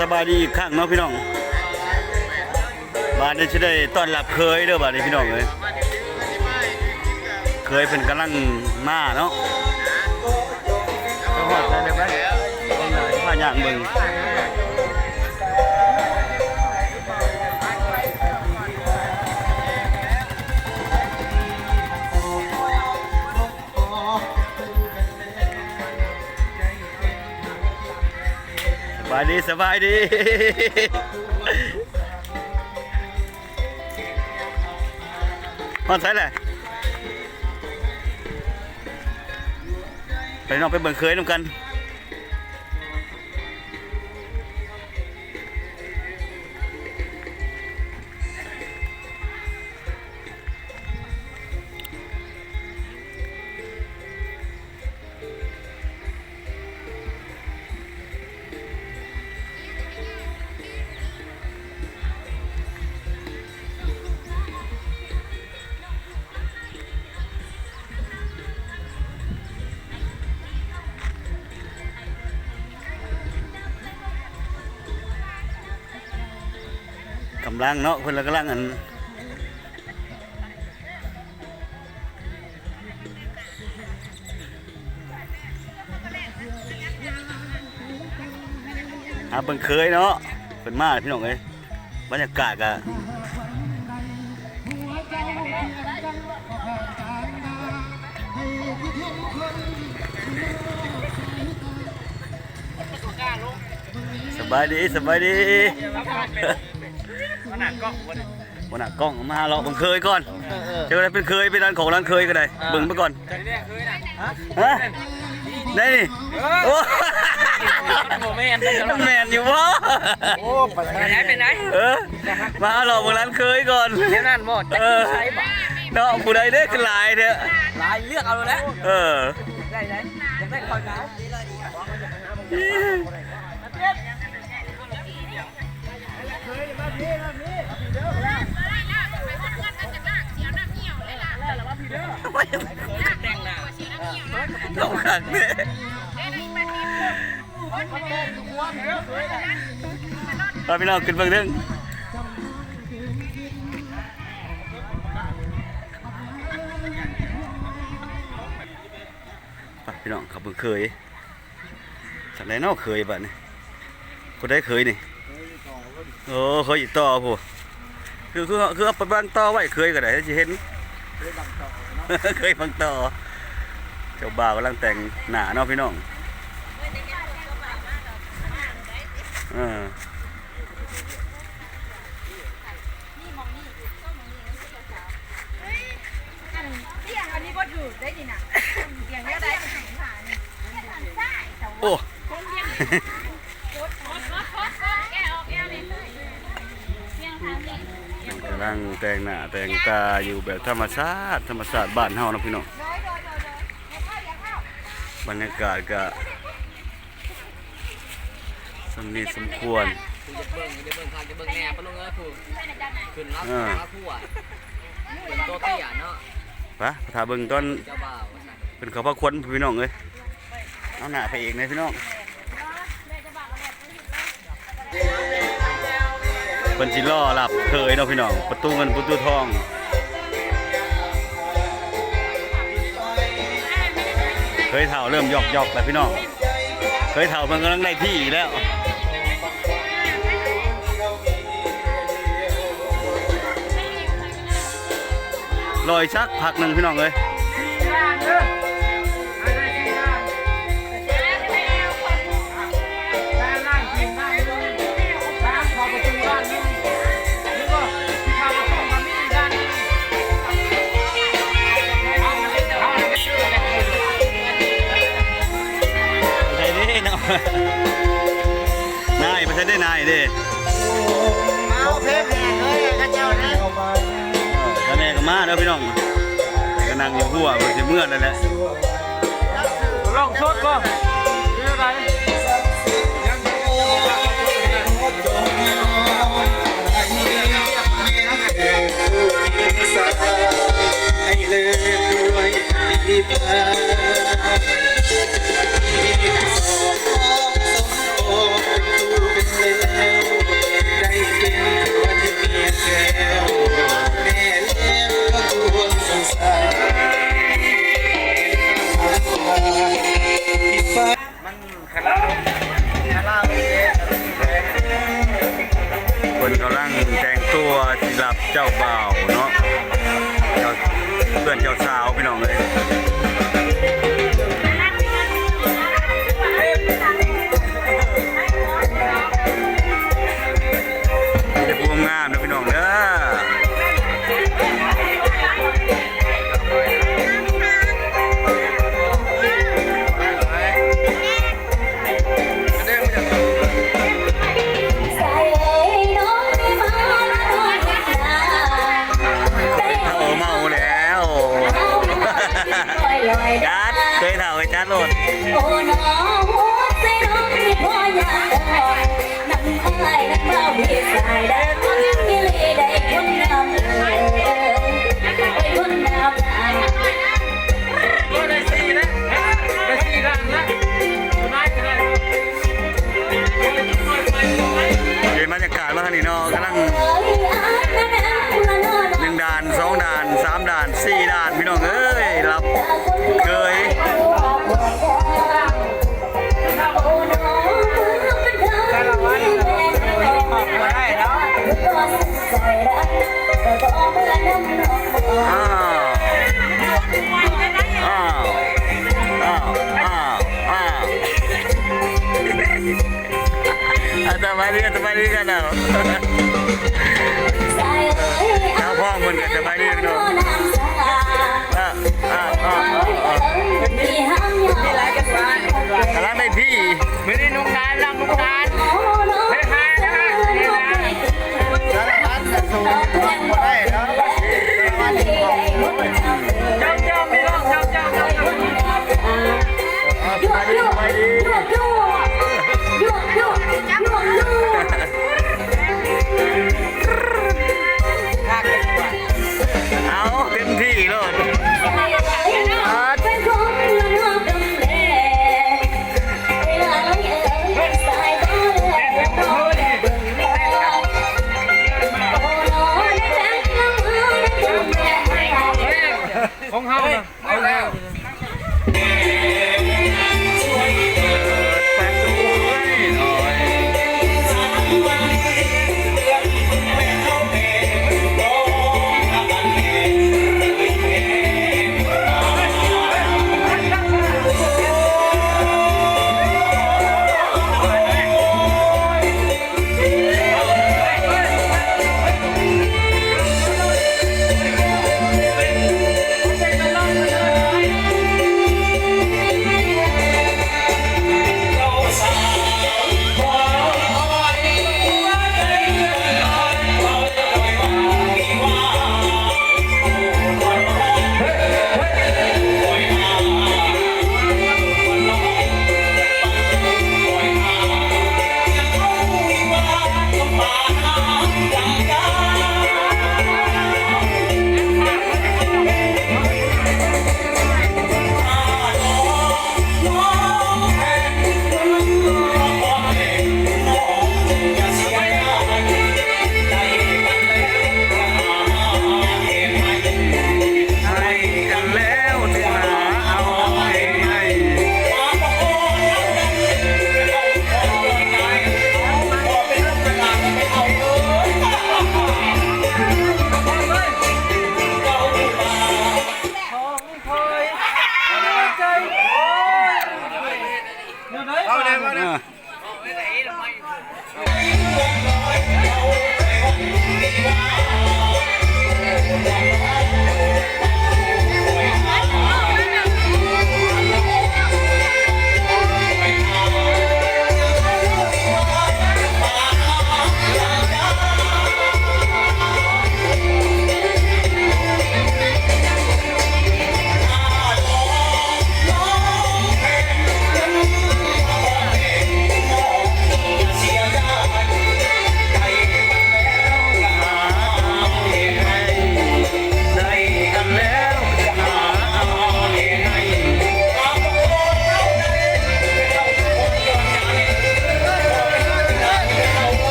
สบายดีอีกครั้งเนาะพี่น้องบ้านนี้จะได้ต้อนรับเคยเด้อบ้านนี้พี่น้องเลยเคยเป็นกำลังมาเนาะก็ฮอดได้เลยไหมพาย่างเบิ่งายดีสบายดีฮอนใช่แหละไปน้องไปเบิ่งเคยนำกัน กำลังเนาะเพิ่นละกำลังอันหาเบิ่งเคยเนาะเพิ่นมาพี่น้องเอ้ยบรรยากาศก็สบายดีสบายดี ขนาดกล้องวันวันน่ะกล้องมาเลาะเบิ่งเคยก่อนเจออะไรเป็นเคยเป็นร้านของร้านเคยก็ได้เบิ่งไปก่อนจะเรียกเคยนะฮะฮะได้นี่โอ้โมเมนต์มันแมนอยู่วะโอ้ไปไหนไปไหนเออมาเลาะเบิ่งร้านเคยก่อนเดี๋ยวนั่นหมดเออเนาะผู้ใดได้ขึ้นหลายเด้อลายเลือกเอาแล้วเออได้ไหนยังได้คอยน้ำแต่งห น้าเราขักเนี่ยไปพี่น้องขึ้นเบิ่งเรื่องไปพี่น้องขับเบิ่งเคยสักไหนเนาะเคยบัดนี้คนได้เคยนี่ โอ้เคยอีกต่อผู้คือคือคือเอาไปบังต่อไว้เคยก็ได้สิเห็นเคยฟังต่อเจ้าบ่าวกำลังแต่งหนาเนาะพี่น้องเอออัน กำลังแต่งหน้าแต่งตาอยู่แบบธรรมชาติธรรมชาติบ้านเฮาเนาะพี่น้องโดยโดยโดยโดยอย่าเข้าอย่าเข้าบรรยากาศก็สมนีสมควรกูจะเบิ่งจะเบิ่งคันจะเบิ่งแน่ปะลุงเอ้ยผูขึ้นรับอ่ารับผู้อะเป็นตัวเตี้ยเนาะปะถ้าเบิ่งตอนเจ้าบ่าวเป็นเขาพระควนพี่น้องเอ้ยเอาหน้าไปเองเลยพี่น้อง เพิ่นสิล่อหลับเคยเนาะพี่น้องประตูเงินประตูทองเคยเท่าเริ่มหยอกหยอกแล้วพี่น้องเคยเท่ามันกำลังได้ที่อีกแล้วลอยชักผักหนึ่งพี่น้องเลย นาะนายไปใช่ได้นายดิเอาเพชรแน่เลยกระเจ้านะแล้วแม่ก็มาเด้อพี่น้องก็นั่งอยู่หัวมันสิเมื่อนั่นแหละลองชดก็คือ สามด่านสี่ด่านพี่น้องเอ้ยรับเกยอ้าวอ้าวอ้าวอ้าว ตะบารีตะบารีกันแล้วข้าวพ่อมันกันะบารีกันแล้วอ่าอ่าอ่าอ่าอะไรไม่พี่ไม่ได้นุ่งการลำนุ่งการเฮ้ยฮะนะฮะนุ่ยฮะารพัดสูงไม่ได้แล้ว ของเฮานะเอาแล้ว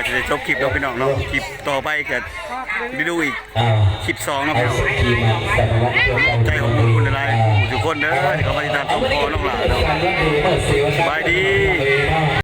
ก็จะได้จบคลิปแล้วพี่น้องเนาะคลิปต่อไปก็ได้ดูอีกอ่าคลิปสองเนาะไอ้พี่น้องสกีมันสารวัตรเกี่ยวกับใจของคุณหลายๆทุกคนเด้อที่เขามาติดตามชมพ่อน้องหลานเนาะการเลี้ยงดูเมื่อสิวสบายดี